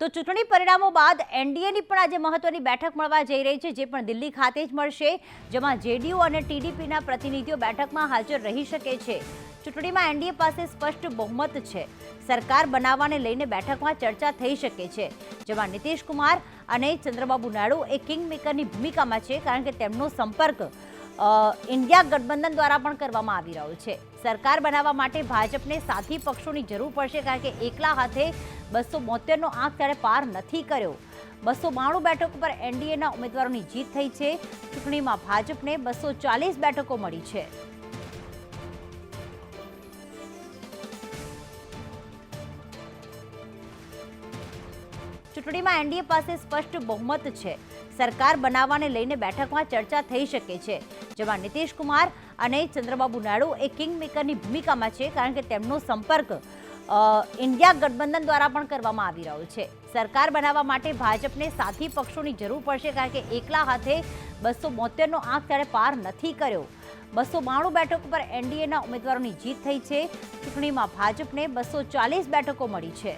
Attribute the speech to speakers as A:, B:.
A: તો ચૂંટણી પરિણામો બાદ એનડીએની પણ આજે મહત્વની બેઠક મળવા જઈ રહી છે, જે પણ દિલ્હી ખાતે જ મળશે, જેમાં જેડીયુ અને ટીડીપીના પ્રતિનિધિઓ બેઠકમાં હાજર રહી શકે છે. ચૂંટણીમાં એનડીએ પાસે સ્પષ્ટ બહુમત છે. સરકાર બનાવવાને લઈને બેઠકમાં ચર્ચા થઈ શકે છે. જેમાં નીતિશ કુમાર અને ચંદ્રબાબુ નાયડુ એ કિંગ મેકરની ભૂમિકામાં છે, કારણ કે તેમનો સંપર્ક ઇન્ડિયા ગઠબંધન દ્વારા પણ કરવામાં આવી રહ્યો છે. સરકાર બનાવવા માટે ભાજપને સાથી પક્ષોની જરૂર પડશે કારણ કે એકલા હાથે બસો બોતેરનો આંક ત્યારે પાર નથી કર્યો. બસો બાણું બેઠકો પર એનડીએના ઉમેદવારોની જીત થઈ છે. ચૂંટણીમાં ભાજપને બસો ચાલીસ બેઠકો મળી છે. ચૂંટણીમાં એનડીએ પાસે સ્પષ્ટ બહુમત છે. સરકાર બનાવવાને લઈને બેઠકમાં ચર્ચા થઈ શકે છે. જેમાં નીતિશ કુમાર અને ચંદ્રબાબુ નાયડુ એ કિંગ મેકરની ભૂમિકામાં છે, કારણ કે તેમનો સંપર્ક ઇન્ડિયા ગઠબંધન દ્વારા પણ કરવામાં આવી રહ્યો છે. સરકાર બનાવવા માટે ભાજપને સાથી પક્ષોની જરૂર પડશે, કારણ કે એકલા હાથે બસો બોતેરનો આંક ત્યારે પાર નથી કર્યો. બસો બાણું બેઠકો પર એનડીએના ઉમેદવારોની જીત થઈ છે. ચૂંટણીમાં ભાજપને બસો ચાલીસ બેઠકો મળી છે.